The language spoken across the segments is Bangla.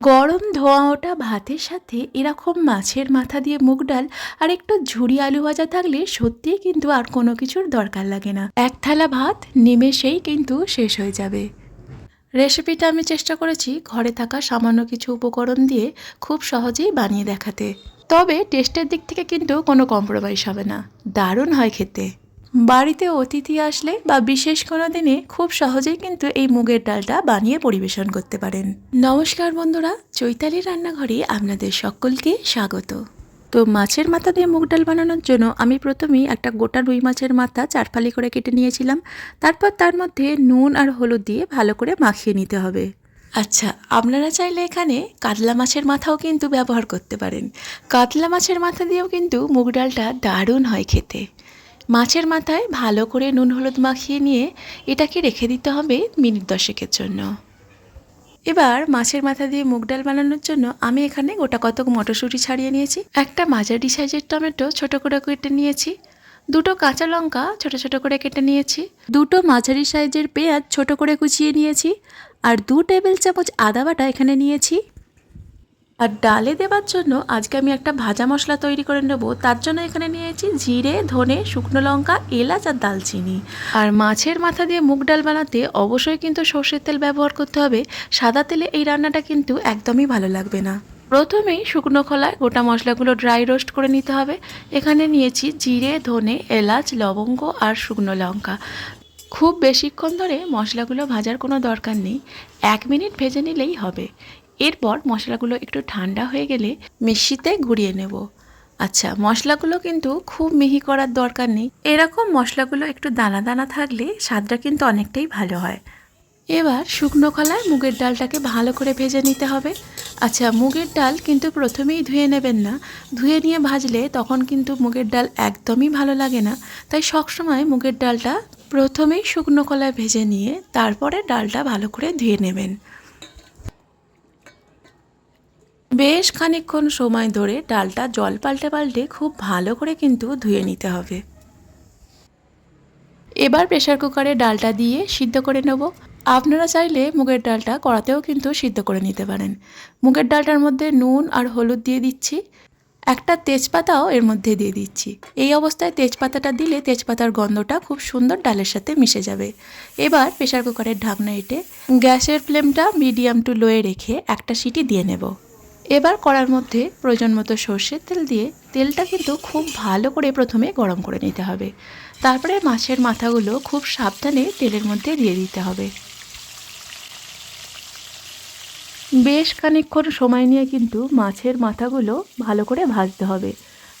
গরম ধোয়া ওটা ভাতের সাথে এরকম মাছের মাথা দিয়ে মুগ ডাল আর একটু ঝুড়ি আলু ভাজা থাকলে সত্যিই কিন্তু আর কোনো কিছুর দরকার লাগে না। এক থালা ভাত নিমেষেই কিন্তু শেষ হয়ে যাবে। রেসিপিটা আমি চেষ্টা করেছি ঘরে থাকা সামান্য কিছু উপকরণ দিয়ে খুব সহজেই বানিয়ে দেখাতে। তবে টেস্টের দিক থেকে কিন্তু কোনো কম্প্রোমাইজ হবে না। দারুণ হয় খেতে। বাড়িতে অতিথি আসলে বা বিশেষ কোনো দিনে খুব সহজেই কিন্তু এই মুগের ডালটা বানিয়ে পরিবেশন করতে পারেন। নমস্কার বন্ধুরা চৈতালি রান্নাঘরে আপনাদের সকলকে স্বাগত। তো মাছের মাথা দিয়ে মুগ ডাল বানানোর জন্য আমি প্রথমেই একটা গোটা রুই মাছের মাথা চারফালি করে কেটে নিয়েছিলাম। তারপর তার মধ্যে নুন আর হলুদ দিয়ে ভালো করে মাখিয়ে নিতে হবে। আচ্ছা আপনারা চাইলে এখানে কাতলা মাছের মাথাও কিন্তু ব্যবহার করতে পারেন। কাতলা মাছের মাথা দিয়েও কিন্তু মুগ ডালটা দারুণ হয় খেতে। মাছের মাথায় ভালো করে নুন হলুদ মাখিয়ে নিয়ে এটাকে রেখে দিতে হবে মিনিট দশেকের জন্য। এবার মাছের মাথা দিয়ে মুগ ডাল বানানোর জন্য আমি এখানে গোটা কতক মটরশুঁটি ছাড়িয়ে নিয়েছি, একটা মাঝারি সাইজের টমেটো ছোট করে কেটে নিয়েছি, দুটো কাঁচা লঙ্কা ছোট ছোট করে কেটে নিয়েছি, দুটো মাঝারি সাইজের পেঁয়াজ ছোট করে কুচিয়ে নিয়েছি, আর দু টেবিল চামচ আদা বাটা এখানে নিয়েছি। আর ডালে দেওয়ার জন্য আজকে আমি একটা ভাজা মশলা তৈরি করে নেব। তার জন্য এখানে নিয়েছি জিরে, ধনে, শুকনো লঙ্কা, এলাচ আর দালচিনি। আর মাছের মাথা দিয়ে মুগ ডাল বানাতে অবশ্যই কিন্তু সর্ষের তেল ব্যবহার করতে হবে। সাদা তেলে এই রান্নাটা কিন্তু একদমই ভালো লাগবে না। প্রথমেই শুকনো খোলায় গোটা মশলাগুলো ড্রাই রোস্ট করে নিতে হবে। এখানে নিয়েছি জিরে, ধনে, এলাচ, লবঙ্গ আর শুকনো লঙ্কা। খুব বেশিক্ষণ ধরে মশলাগুলো ভাজার কোনো দরকার নেই। এক মিনিট ভেজে নিলেই হবে। এরপর মশলাগুলো একটু ঠান্ডা হয়ে গেলে মিক্সিতে গুঁড়িয়ে নেব। আচ্ছা মশলাগুলো কিন্তু খুব মিহি করার দরকার নেই। এরকম মশলাগুলো একটু দানা দানা থাকলে স্বাদটা কিন্তু অনেকটাই ভালো হয়। এবার শুকনো খোলায় মুগের ডালটাকে ভালো করে ভেজে নিতে হবে। আচ্ছা মুগের ডাল কিন্তু প্রথমেই ধুয়ে নেবেন না। ধুয়ে নিয়ে ভাজলে তখন কিন্তু মুগের ডাল একদমই ভালো লাগে না। তাই সবসময় মুগের ডালটা প্রথমেই শুকনো কলায় ভেজে নিয়ে তারপরে ডালটা ভালো করে ধুয়ে নেবেন। বেশ খানিকক্ষণ সময় ধরে ডালটা জল পাল্টে পাল্টে খুব ভালো করে কিন্তু ধুয়ে নিতে হবে। এবার প্রেশার কুকারে ডালটা দিয়ে সিদ্ধ করে নেব। আপনারা চাইলে মুগের ডালটা কড়াতেও কিন্তু সিদ্ধ করে নিতে পারেন। মুগের ডালটার মধ্যে নুন আর হলুদ দিয়ে দিচ্ছি। একটা তেজপাতাও এর মধ্যে দিয়ে দিচ্ছি। এই অবস্থায় তেজপাতাটা দিলে তেজপাতার গন্ধটা খুব সুন্দর ডালের সাথে মিশে যাবে। এবার প্রেশার কুকারের ঢাকনা এঁটে গ্যাসের ফ্লেমটা মিডিয়াম টু লোয়ে রেখে একটা সিটি দিয়ে নেব। এবার কড়ার মধ্যে প্রয়োজন মতো সর্ষের তেল দিয়ে তেলটা কিন্তু খুব ভালো করে প্রথমে গরম করে নিতে হবে। তারপরে মাছের মাথাগুলো খুব সাবধানে তেলের মধ্যে দিয়ে দিতে হবে। বেশ খানিকক্ষণ সময় নিয়ে কিন্তু মাছের মাথাগুলো ভালো করে ভাজতে হবে।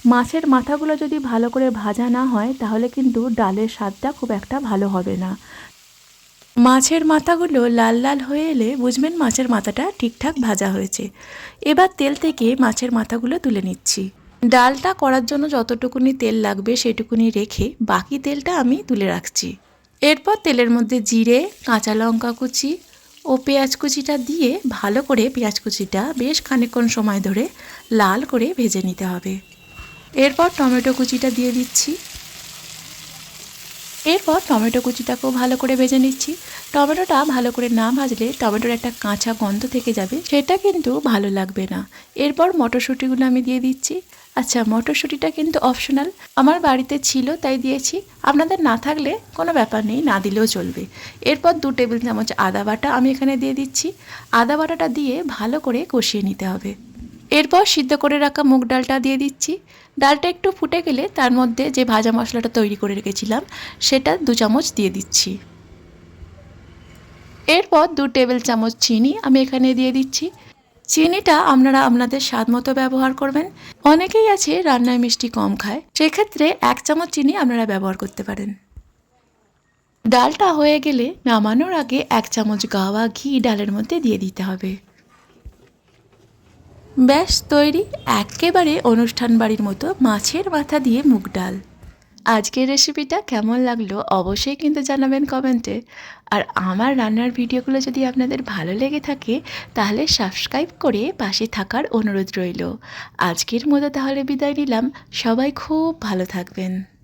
মাছের মাথাগুলো যদি ভালো করে ভাজা না হয়, তাহলে কিন্তু ডালের স্বাদটা খুব একটা ভালো হবে না। মাছের মাথাগুলো লাল লাল হয়ে এলে বুঝবেন মাছের মাথাটা ঠিকঠাক ভাজা হয়েছে। এবার তেল থেকে মাছের মাথাগুলো তুলে নিচ্ছি। ডালটা করার জন্য যতটুকুনি তেল লাগবে সেটুকুনি রেখে বাকি তেলটা আমি তুলে রাখছি। এরপর তেলের মধ্যে জিরে, কাঁচা লঙ্কা কুচি ও পেঁয়াজ কুচিটা দিয়ে ভালো করে পেঁয়াজ কুচিটা বেশ খানিকক্ষণ সময় ধরে লাল করে ভেজে নিতে হবে। এরপর টমেটো কুচিটা দিয়ে দিচ্ছি। এরপর টমেটো কুচিটাকেও ভালো করে ভেজে নিচ্ছি। টমেটোটা ভালো করে না ভাজলে টমেটোর একটা কাঁচা গন্ধ থেকে যাবে, সেটা কিন্তু ভালো লাগবে না। এরপর মটরশুঁটিগুলো আমি দিয়ে দিচ্ছি। আচ্ছা মটরশুঁটিটা কিন্তু অপশনাল। আমার বাড়িতে ছিল, তাই দিয়েছি। আপনাদের না থাকলে কোনো ব্যাপার নেই, না দিলেও চলবে। এরপর দু টেবিল চামচ আদা বাটা আমি এখানে দিয়ে দিচ্ছি। আদা বাটাটা দিয়ে ভালো করে কষিয়ে নিতে হবে। এরপর সিদ্ধ করে রাখা মুগ ডালটা দিয়ে দিচ্ছি। ডালটা একটু ফুটে গেলে তার মধ্যে যে ভাজা মশলাটা তৈরি করে রেখেছিলাম, সেটা দু চামচ দিয়ে দিচ্ছি। এরপর দু টেবিল চামচ চিনি আমি এখানে দিয়ে দিচ্ছি। চিনিটা আপনারা আপনাদের স্বাদ মতো ব্যবহার করবেন। অনেকেই আছে রান্নায় মিষ্টি কম খায়, সেক্ষেত্রে এক চামচ চিনি আপনারা ব্যবহার করতে পারেন। ডালটা হয়ে গেলে নামানোর আগে এক চামচ গাওয়া ঘি ডালের মধ্যে দিয়ে দিতে হবে। ব্যাস, তৈরি। একেবারে অনুষ্ঠান বাড়ির মতো মাছের মাথা দিয়ে মুগ ডাল। আজকের রেসিপিটা কেমন লাগল অবশ্যই কিন্তু জানাবেন কমেন্টে। আর আমার রান্নার ভিডিওগুলো যদি আপনাদের ভালো লেগে থাকে, তাহলে সাবস্ক্রাইব করে পাশে থাকার অনুরোধ রইল। আজকের মতো তাহলে বিদায় নিলাম। সবাই খুব ভালো থাকবেন।